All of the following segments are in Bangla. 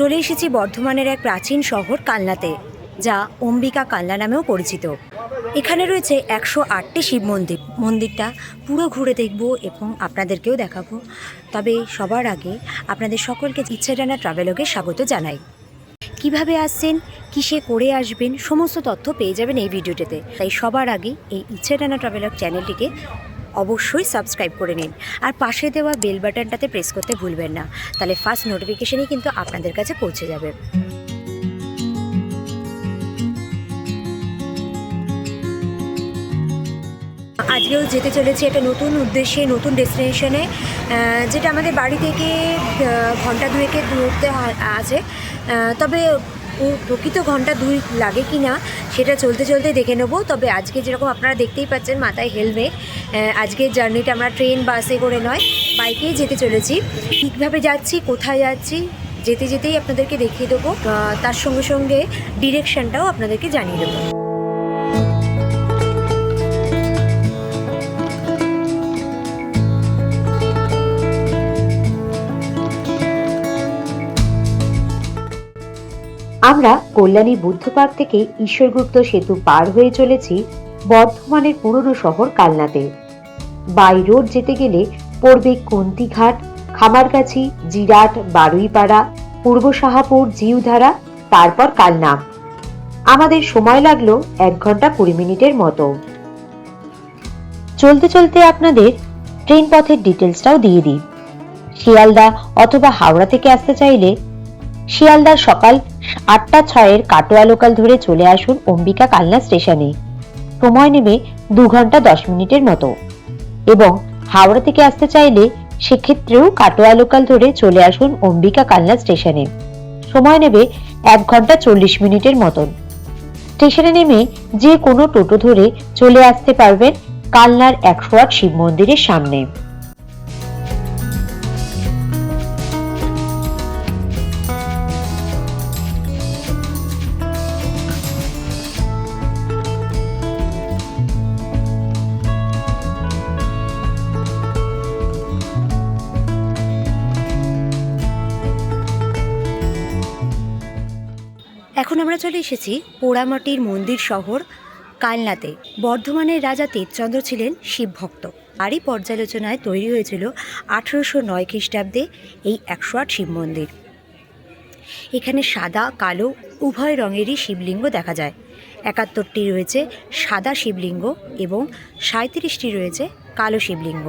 চলে এসেছি বর্ধমানের এক প্রাচীন শহর কালনাতে, যা অম্বিকা কালনা নামেও পরিচিত। এখানে রয়েছে একশো আটটি শিব মন্দির। মন্দিরটা পুরো ঘুরে দেখব এবং আপনাদেরকেও দেখাবো। তবে সবার আগে আপনাদের সকলকে ইচ্ছে টানা ট্রাভেলকে স্বাগত জানাই। কীভাবে আসছেন, কিসে করে আসবেন, সমস্ত তথ্য পেয়ে যাবেন এই ভিডিওটিতে। তাই সবার আগে এই ইচ্ছে টানা ট্রাভেলক চ্যানেলটিকে অবশ্যই সাবস্ক্রাইব করে নিন। আর পাশে দেওয়া বেল বাটনটাতে প্রেস করতে ভুলবেন না। তাহলে ফার্স্ট নোটিফিকেশনই কিন্তু আপনাদের কাছে পৌঁছে যাবে। আজকেও যেতে চলেছি একটা নতুন উদ্দেশ্যে, নতুন ডেস্টিনেশনে যেটা আমাদের বাড়ি থেকে ঘণ্টা দুয়েকের দূরত্বে আছে। তবে প্রকৃত ঘণ্টা দুই লাগে কি না, সেটা চলতে চলতে দেখে নেব। তবে আজকে যেরকম আপনারা দেখতেই পাচ্ছেন মাথায় হেলমেট আজকের জার্নিটা আমরা ট্রেন, বাসে করে নয় বাইকেই যেতে চলেছি। ঠিকভাবে যাচ্ছি, কোথায় যাচ্ছি, যেতে যেতেই আপনাদেরকে দেখিয়ে দেবো। তার সঙ্গে সঙ্গে ডিরেকশানটাও আপনাদেরকে জানিয়ে দেবো। আমরা কল্যাণী বুদ্ধ পার্ক থেকে ঈশ্বরগুপ্ত সেতু পার হয়ে চলেছি বর্ধমানের পুরনো শহর কালনাতে। বাই রোড যেতে গেলে পড়বে কুন্তিঘাট, খামারগাছি, জিরাট, বারুইপাড়া, পূর্ব সাহাপুর জিউধারা, তারপর কালনা। আমাদের সময় লাগল এক ঘণ্টা কুড়ি মিনিটের মতো। চলতে চলতে আপনাদের ট্রেন পথের ডিটেলসটাও দিয়ে দিই। শিয়ালদা অথবা হাওড়া থেকে আসতে চাইলে শিয়ালদার সকাল আটটা ছয়ের কাটোয়া লোকাল ধরে চলে আসুন অম্বিকা কালনা স্টেশনে। সময় নেবে দু ঘণ্টা দশ মিনিটের মতো। এবং হাওড়া থেকে আসতে চাইলে সেক্ষেত্রেও কাটোয়া লোকাল ধরে চলে আসুন অম্বিকা কালনা স্টেশনে। সময় নেবে এক ঘণ্টা চল্লিশ মিনিটের মতন। স্টেশনে নেমে যে কোনো টোটো ধরে চলে আসতে পারবেন কালনার একশো আট শিব মন্দিরের সামনে। এখন আমরা চলে এসেছি পোড়ামাটির মন্দির শহর কালনাতে। বর্ধমানের রাজা তেজচন্দ্র ছিলেন শিবভক্ত তারই পর্যালোচনায় তৈরি হয়েছিল আঠেরোশো নয় খ্রিস্টাব্দে এই একশো আট শিব মন্দির। এখানে সাদা, কালো, উভয় রঙেরই শিবলিঙ্গ দেখা যায়। একাত্তরটি রয়েছে সাদা শিবলিঙ্গ এবং সাঁত্রিশটি রয়েছে কালো শিবলিঙ্গ।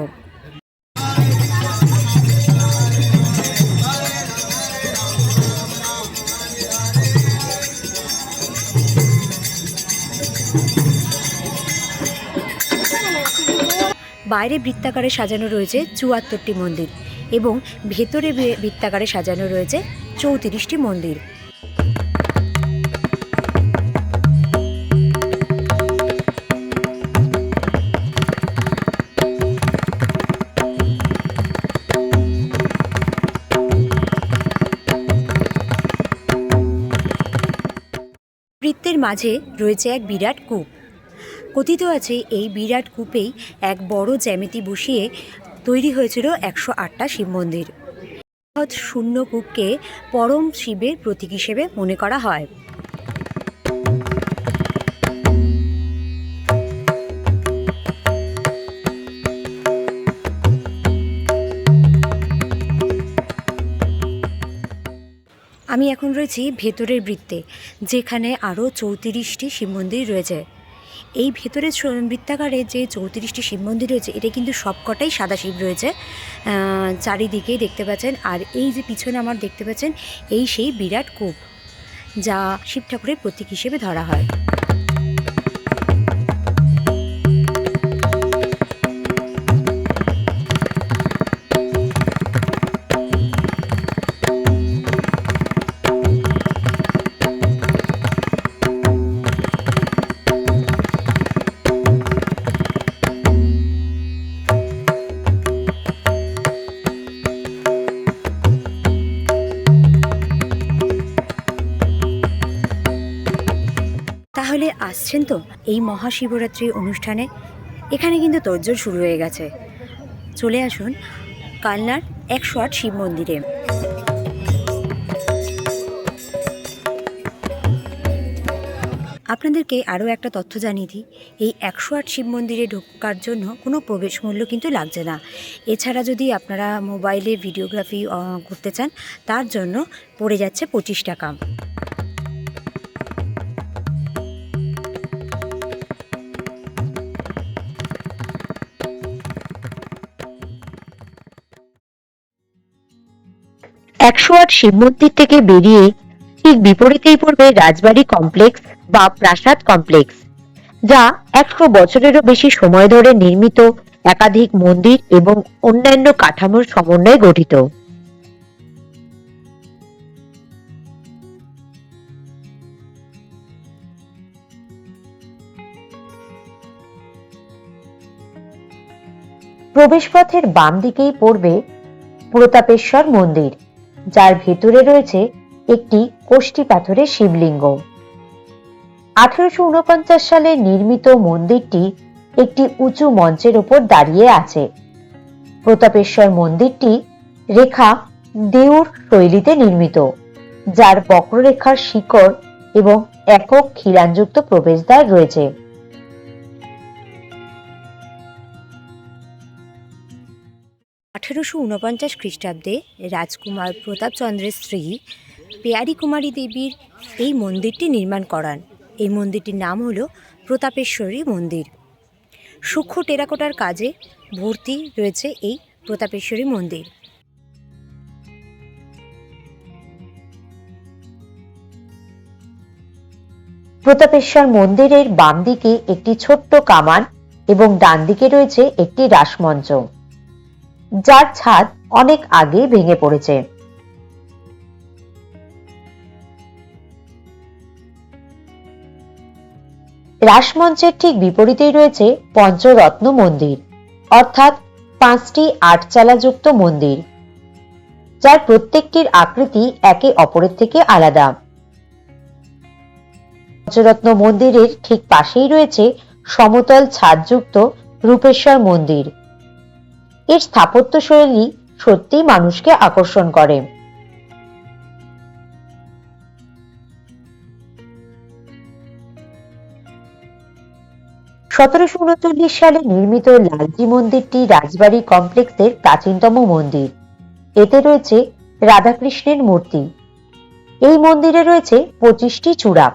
বাইরে বৃত্তাকারে সাজানো রয়েছে চুয়াত্তরটি মন্দির এবং ভেতরে বৃত্তাকারে সাজানো রয়েছে চৌত্রিশটি মন্দির। বৃত্তের মাঝে রয়েছে এক বিরাট কূপ। কথিত আছে, এই বিরাট কূপেই এক বড় জ্যামিতি বসিয়ে তৈরি হয়েছিল একশো আটটা শিব মন্দির শূন্য কূপকে পরম শিবের প্রতীক হিসেবে মনে করা হয়। আমি এখন রয়েছি ভেতরের বৃত্তে, যেখানে আরও চৌত্রিশটি শিব মন্দির রয়েছে। এই ভেতরের বৃত্তাকারে যে চৌত্রিশটি শিব মন্দির রয়েছে, এটা কিন্তু সবকটাই সাদা শিব রয়েছে চারিদিকেই দেখতে পাচ্ছেন, আর এই যে পিছনে আমার দেখতে পাচ্ছেন, এই সেই বিরাট কূপ, যা শিব ঠাকুরের প্রতীক হিসেবে ধরা হয়। পাচ্ছেন তো? এই মহাশিবরাত্রি অনুষ্ঠানে। এখানে কিন্তু তর্জোর শুরু হয়ে গেছে। চলে আসুন কালনার একশো আট শিব মন্দিরে। আপনাদেরকে আরও একটা তথ্য জানিয়ে দিই। এই একশো আট শিব মন্দিরে ঢোকার জন্য কোনো প্রবেশ মূল্য কিন্তু লাগছে না। এছাড়া যদি আপনারা মোবাইলে ভিডিওগ্রাফি করতে চান, তার জন্য পড়ে যাচ্ছে পঁচিশ টাকা। একশো আট শিব মন্দির থেকে বেরিয়ে ঠিক বিপরীতেই পড়বে রাজবাড়ি কমপ্লেক্স বা প্রাসাদ কমপ্লেক্স, যা একশো বছরেরও বেশি সময় ধরে নির্মিত একাধিক মন্দির এবং অন্যান্য কাঠামোর সমন্বয়ে গঠিত। প্রবেশপথের বাম দিকেই পড়বে প্রতাপেশ্বর মন্দির। যার ভেতরে রয়েছে একটি কোষ্ঠী পাথরের শিবলিঙ্গ। আঠারোশো উনপঞ্চাশ সালে নির্মিত মন্দিরটি একটি উঁচু মঞ্চের উপর দাঁড়িয়ে আছে। প্রতাপেশ্বর মন্দিরটি রেখা দেউর শৈলীতে নির্মিত, যার বক্ররেখার শিকড় এবং একক খিলানযুক্ত প্রবেশদ্বার রয়েছে। আঠেরোশো উনপঞ্চাশ খ্রিস্টাব্দে রাজকুমার প্রতাপচন্দ্রের স্ত্রী পেয়ারি কুমারী দেবীর এই মন্দিরটি নির্মাণ করান। এই মন্দিরটির নাম হলো প্রতাপেশ্বরী মন্দির। সূক্ষ্ম টেরাকোটার কাজে ভর্তি রয়েছে এই প্রতাপেশ্বরী মন্দির। প্রতাপেশ্বর মন্দিরের বাম দিকে একটি ছোট্ট কামান এবং ডান দিকে রয়েছে একটি রাসমঞ্চ। যার ছাদ অনেক আগে ভেঙে পড়েছে। রাসমঞ্চের ঠিক বিপরীতেই রয়েছে পঞ্চরত্ন মন্দির, অর্থাৎ পাঁচটি আটচালাযুক্ত মন্দির, যার প্রত্যেকটির আকৃতি একে অপরের থেকে আলাদা। পঞ্চরত্ন মন্দিরের ঠিক পাশেই রয়েছে সমতল ছাদযুক্ত রূপেশ্বর মন্দির। এর স্থাপত্য শৈলী সত্যিই মানুষকে আকর্ষণ করে। সতেরোশো উনচল্লিশ সালে নির্মিত লালজি মন্দিরটি রাজবাড়ি কমপ্লেক্সের প্রাচীনতম মন্দির। এতে রয়েছে রাধাকৃষ্ণের মূর্তি। এই মন্দিরে রয়েছে পঁচিশটি চূড়া।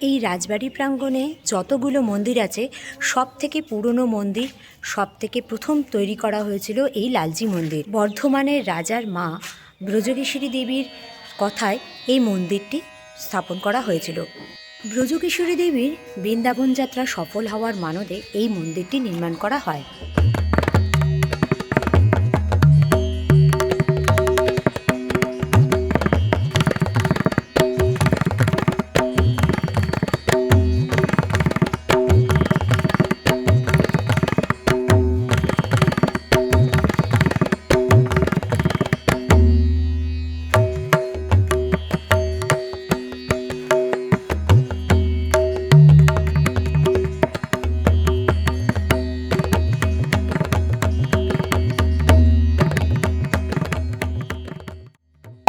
এই রাজবাড়ি প্রাঙ্গণে যতগুলো মন্দির আছে সব থেকে পুরনো মন্দির সব থেকে প্রথম তৈরি করা হয়েছিল এই লালজি মন্দির। বর্ধমানের রাজার মা ব্রজকেশ্বরী দেবীর কথায় এই মন্দিরটি স্থাপন করা হয়েছিল। ব্রজকেশ্বরী দেবীর বৃন্দাবন যাত্রা সফল হওয়ার মানদে এই মন্দিরটি নির্মাণ করা হয়।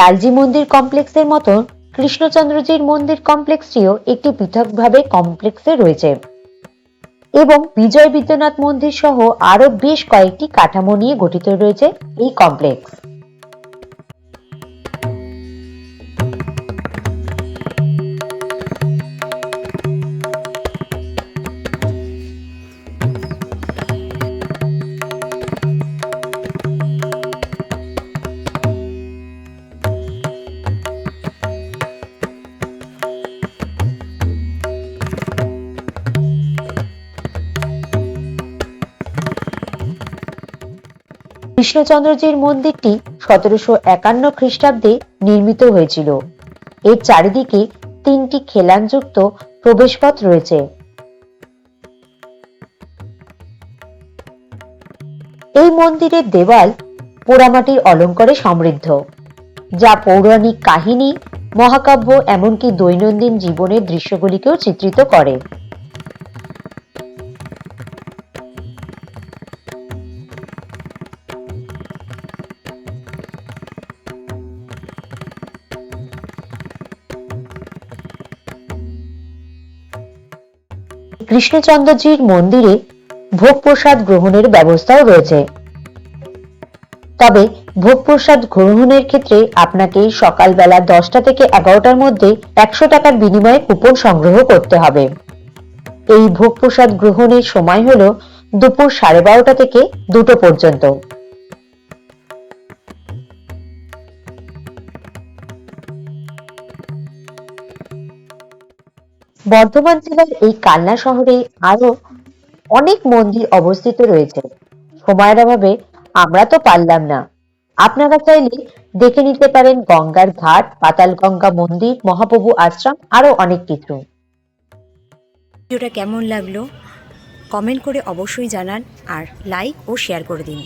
লালজি মন্দির কমপ্লেক্সের মতো কৃষ্ণচন্দ্রজির মন্দির কমপ্লেক্সটিও একটি পৃথকভাবে কমপ্লেক্সে রয়েছে। এবং বিজয় বিদ্যনাথ মন্দির সহ আরও বেশ কয়েকটি কাঠামো নিয়ে গঠিত রয়েছে এই কমপ্লেক্স। কৃষ্ণচন্দ্রজির মন্দিরটি সতেরোশো একান্ন খ্রিস্টাব্দে নির্মিত হয়েছিল। এর চারিদিকে তিনটি খিলানযুক্ত প্রবেশপথ রয়েছে। এই মন্দিরের দেওয়াল পোড়ামাটির অলঙ্কারে সমৃদ্ধ, যা পৌরাণিক কাহিনী, মহাকাব্য, এমনকি দৈনন্দিন জীবনের দৃশ্যগুলিকেও চিত্রিত করে। কৃষ্ণচন্দ্রজির মন্দিরে ভোগ প্রসাদ গ্রহণের ব্যবস্থাও রয়েছে। তবে ভোগ প্রসাদ গ্রহণের ক্ষেত্রে আপনাকে সকালবেলা দশটা থেকে এগারোটার মধ্যে একশো টাকার বিনিময়ে কুপন সংগ্রহ করতে হবে। এই ভোগ প্রসাদ গ্রহণের সময় হল দুপুর সাড়ে বারোটা থেকে দুটো পর্যন্ত। বর্ধমান জেলার এই কালনা শহরে আরও অনেক মন্দির অবস্থিত রয়েছে। সময়ের অভাবে আমরা তো পারলাম না। আপনারা চাইলে দেখে নিতে পারেন গঙ্গার ঘাট, পাতাল গঙ্গা মন্দির, মহাপ্রভু আশ্রম, আরও অনেক কিছু। ভিডিওটা কেমন লাগল? কমেন্ট করে অবশ্যই জানান আর লাইক ও শেয়ার করে দিন।